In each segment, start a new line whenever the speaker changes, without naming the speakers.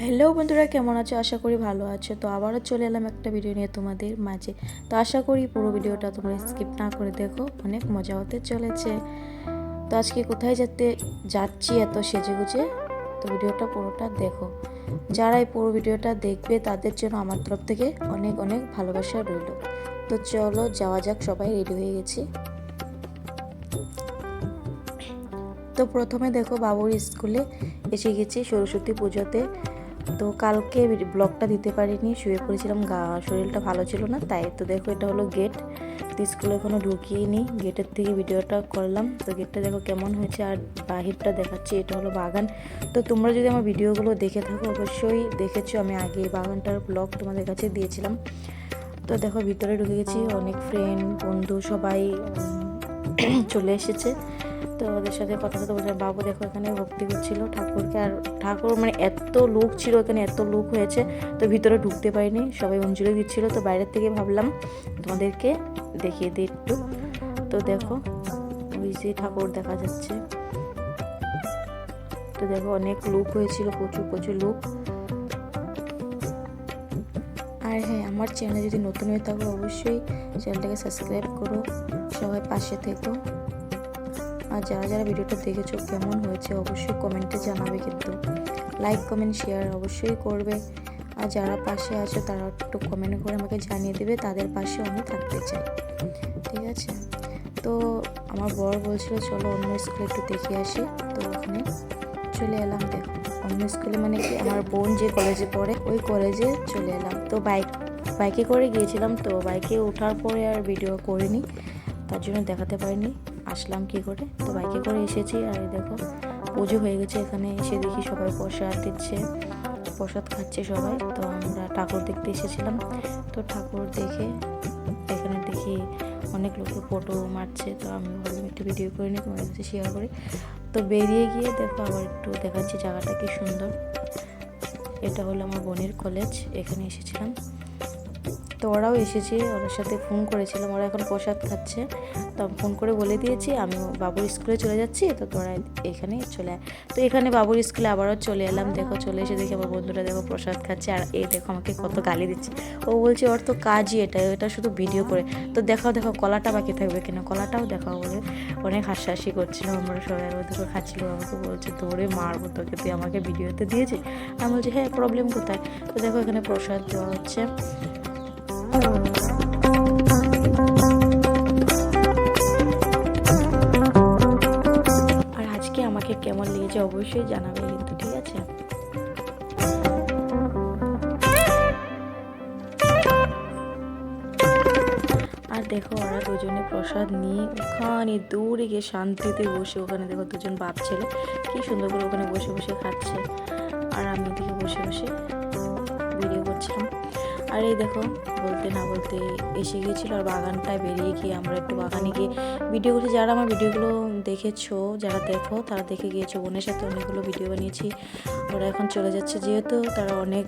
Hello বন্ধুরা, কেমন আছো? আশা করি ভালো আছো। তো আবারও চলে এলাম একটা ভিডিও নিয়ে তোমাদের মাঝে। তো আশা করি পুরো ভিডিওটা তোমরা স্কিপ না করে দেখো, অনেক মজা হতে চলেছে। তো আজকে কোথায় যেতে যাচ্ছি এত সেজে গুজে তো ভিডিওটা পুরোটা দেখো। যারা এই পুরো ভিডিওটা দেখবে, তাদের জন্য আমার তরফ থেকে অনেক অনেক ভালোবাসা রইল। তো চলো, যাওয়া যাক, সবাই রেডি হয়ে গেছি। তো প্রথমে দেখো, বাবুর স্কুলে এসে গেছি সরস্বতী পুজোতে। তো কালকে ব্লগটা দিতে পারিনি, শুয়ে পড়েছিলাম, গা, শরীরটা ভালো ছিল না, তাই তো দেখো এটা হলো গেট তো স্কুলে এখনও ঢুকিয়ে গেটের থেকে ভিডিওটা করলাম, তো গেটটা দেখো কেমন হয়েছে, আর বাহিরটা দেখাচ্ছি, এটা হলো বাগান, তো তোমরা যদি আমার ভিডিওগুলো দেখে থাকো, অবশ্যই দেখেছ, আমি আগে বাগানটার ব্লগ তোমাদের কাছে দিয়েছিলাম, তো দেখো ভিতরে ঢুকে গেছি, অনেক ফ্রেন্ড বন্ধু সবাই চলে এসেছে তো ওদের সাথে কথা কথা বলছিলাম বাবু দেখো এখানে ভক্তি করছিল ঠাকুরকে। আর ঠাকুর মানে এত লোক ছিল এখানে, এত লোক হয়েছে, তো ভিতরে ঢুকতে পারিনি। সবাই অঞ্জলি দিচ্ছিল। তো বাইরের থেকে ভাবলাম তোমাদেরকে দেখিয়ে দিই একটু। তো দেখো, ওই যে ঠাকুর দেখা যাচ্ছে। তো দেখো অনেক লোক হয়েছিল, প্রচুর প্রচুর লোক। আর হ্যাঁ আমার চ্যানেলে যদি নতুন হয়ে থাকো, অবশ্যই চ্যানেলটাকে সাবস্ক্রাইব করো। সবাই পাশে থেকো। আর যারা যারা ভিডিওটা দেখেছ, কেমন হয়েছে অবশ্যই কমেন্টে জানাবে কিন্তু। লাইক কমেন্ট শেয়ার অবশ্যই করবে। আর যারা পাশে আছো, তারা একটু কমেন্ট করে আমাকে জানিয়ে দেবে, তাদের পাশে আমি থাকতে চাই। ঠিক আছে? তো আমার বর বলছিল, চলো অন্য স্কুলে একটু দেখে আসি। তো ওখানে চলে এলাম, দেখো। অন্য স্কুলে মানে কি, আমার বোন যে কলেজে পড়ে, ওই কলেজে চলে এলাম। তো বাইক বাইকে করে গিয়েছিলাম, তো বাইকে ওঠার পরে আর ভিডিও করিনি। তার জন্য দেখাতে পারিনি। আসলাম কি করে? তো বাইকে করে এসেছি আর দেখো, পুজো হয়ে গেছে এখানে। এসে দেখি সবাই প্রসাদ দিচ্ছে, প্রসাদ খাচ্ছে সবাই। তো আমরা ঠাকুর দেখতে এসেছিলাম। তো ঠাকুর দেখে এখানে দেখি অনেক লোকে ফটো মারছে। তো আমি ভাবলাম একটু ভিডিও করে নিই, তোমাদের কাছে শেয়ার করি। তো বেরিয়ে গিয়ে দেখো আবার একটু দেখাচ্ছি জায়গাটা কি সুন্দর। এটা হলো আমার বোনের কলেজ এখানে এসেছিলাম। তো ওরাও এসেছে, ওদের সাথে ফোন করেছিলাম, ওরা এখন প্রসাদ খাচ্ছে। তো ফোন করে বলে দিয়েছি, আমি বাবুর স্কুলে চলে যাচ্ছি, তো তোরা এখানে চলে তো এখানে বাবুর স্কুলে আবারও চলে এলাম, দেখো চলে এসে দেখি আমার বন্ধুরা দেখো প্রসাদ খাচ্ছে, আর এই দেখো আমাকে কত গালি দিচ্ছে। ও বলছে, ওর তো কাজই এটা এটা শুধু ভিডিও করে। তো দেখাও দেখো কলাটা বাকি থাকবে কিনা, কলাটাও দেখাও বলে। অনেক হাসাহাসি করছিল আমরা সবাই ওদেরকে খাচ্ছিল, আমাকে বলছে, তোরে মারবো তোকে, তুই আমাকে ভিডিওতে দিয়েছিস? আমি বলছি হ্যাঁ প্রবলেম কোথায়? তো দেখো এখানে প্রসাদ দেওয়া হচ্ছে। আর আজকে আমাকে কেমন লেগেছে অবশ্যই জানাবে কিন্তু, ঠিক আছে? আর দেখো, ওরা দুজনে প্রসাদ নিয়ে ওখানে দূরে গিয়ে শান্তিতে বসে, ওখানে দেখো দুজন বাপ ছেলে, কি সুন্দর করে ওখানে বসে বসে খাচ্ছে। আর আমি এদিকে বসে বসে ভিডিও করছিলাম। আর এই দেখো, বলতে না বলতে এসে গিয়েছিল আর বাগানটায় বেরিয়ে গিয়ে আমরা একটু বাগানে গিয়ে ভিডিও করছি যারা আমার ভিডিওগুলো দেখেছ, যারা দেখো, তারা দেখে গিয়েছো, বোনের সাথে অনেকগুলো ভিডিও বানিয়েছি। ওরা এখন চলে যাচ্ছে, যেহেতু তারা অনেক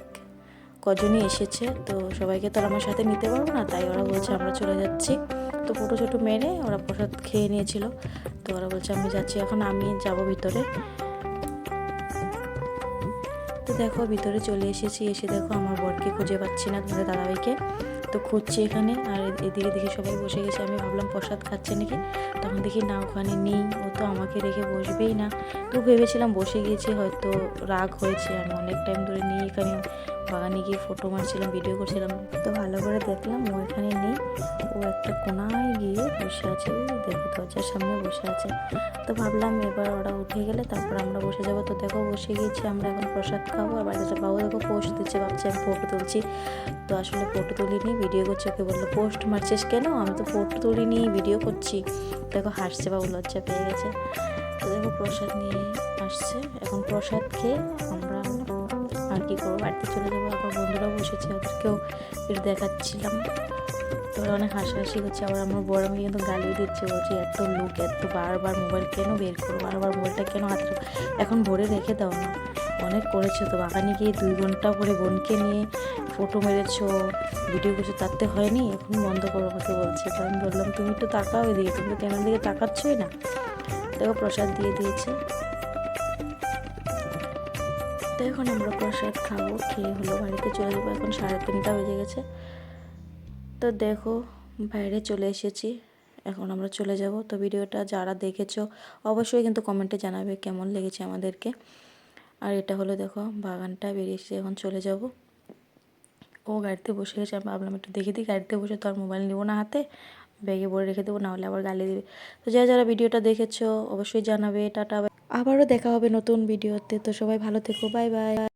কজনই এসেছে, তো সবাইকে তো আমার সাথে নিতে পারব না, তাই ওরা বলছে আমরা চলে যাচ্ছি। তো ফটো ছোটো মেরে ওরা প্রসাদ খেয়ে নিয়েছিল, তো ওরা বলছে আমি যাচ্ছি, এখন আমি যাব ভিতরে। দেখো, ভিতরে চলে এসেছি। এসে দেখো, আমার বরকে খুঁজে পাচ্ছি না, তোমাদের দাদাভাইকে। তো খুঁজছি এখানে, আর এদিকে দেখি সবাই বসে গেছে। আমি ভাবলাম, প্রসাদ খাচ্ছে নাকি? তখন দেখি, না, ওখানে নেই। ও তো আমাকে রেখে বসবেই না। তো ভেবেছিলাম, বসে গিয়েছে, হয়তো রাগ হয়েছে। আমি অনেক টাইম ধরে নিয়ে এখানে বাগানে গিয়ে ফটো মারছিলাম ভিডিও করছিলাম। তো ভালো করে দেখলাম, ও এখানে নেই। ও একটা কোনায় গিয়ে বসে আছে, দেখো দরজার সামনে বসে আছে। তো ভাবলাম এবার ওরা উঠে গেলে তারপর আমরা বসে যাব। তো দেখো বসে গিয়েছি আমরা এখন প্রসাদ খাব, আর বাড়িতে বাবু দেখো পোস্ট দিচ্ছে, ভাবছি আমি ফটো তুলছি। তো আসলে ফটো তুলিনি ভিডিও করছি, ওকে বলল পোস্ট মারছিস কেন? আমি তো ফটো তুলিনি ভিডিও করছি। দেখো হাসছে, বাবু লজ্জা পেয়ে গেছে। তো দেখো প্রসাদ নিয়ে আসছে। এখন প্রসাদ খেয়ে আমরা কি করব? বাড়িতে চলে যাব, আবার বন্ধুরাও বসেছে, ওদেরকেও একটু দেখাচ্ছিলাম। তো অনেক হাসাহাসি হচ্ছে আবার আমার বড় মেয়ে কিন্তু গালিও দিচ্ছে, বলছে এত লোক, এত বারবার মোবাইল কেন বের করো বারবার মোবাইলটা কেন হাতে এখন ভরে রেখে দাও না। অনেক করেছ তো, বাগানে গিয়ে দুই ঘণ্টা করে বোনকে নিয়ে ফটো মেরেছো ভিডিও করছ তাতে হয়নি? এখন বন্ধ করো আমাকে বলছে, তো আমি বললাম, তুমি একটু তাকাও এদিকে, তুমি তো ক্যামেরার দিকে তাকাচ্ছই না। দেখো, প্রসাদ দিয়ে দিয়েছে। তো এখন আমরা প্রসাদ খাব, খেয়ে হলো, বাড়িতে চলে যাব। এখন সাড়ে তিনটা বেজে গেছে। তো দেখো, বাইরে চলে এসেছি। এখন আমরা চলে যাব। তো ভিডিওটা যারা দেখেছ, অবশ্যই কিন্তু কমেন্টে জানাবে কেমন লেগেছে আমাদেরকে। আর এটা হলো দেখো, বাগানটা বেরিয়েছে এখন চলে যাব। ও গাড়িতে বসে গেছে, আমি ভাবলাম একটু দেখে দিই, গাড়িতে বসে তো আর মোবাইল নেব না হাতে। ব্যাগে ভরে রেখে দেবো, নাহলে আবার গালি দেবে। তো যারা যারা ভিডিওটা দেখেছ, অবশ্যই জানাবে। টাটা আবারও দেখা হবে নতুন ভিডিওতে। তো সবাই ভালো থেকো। Bye bye.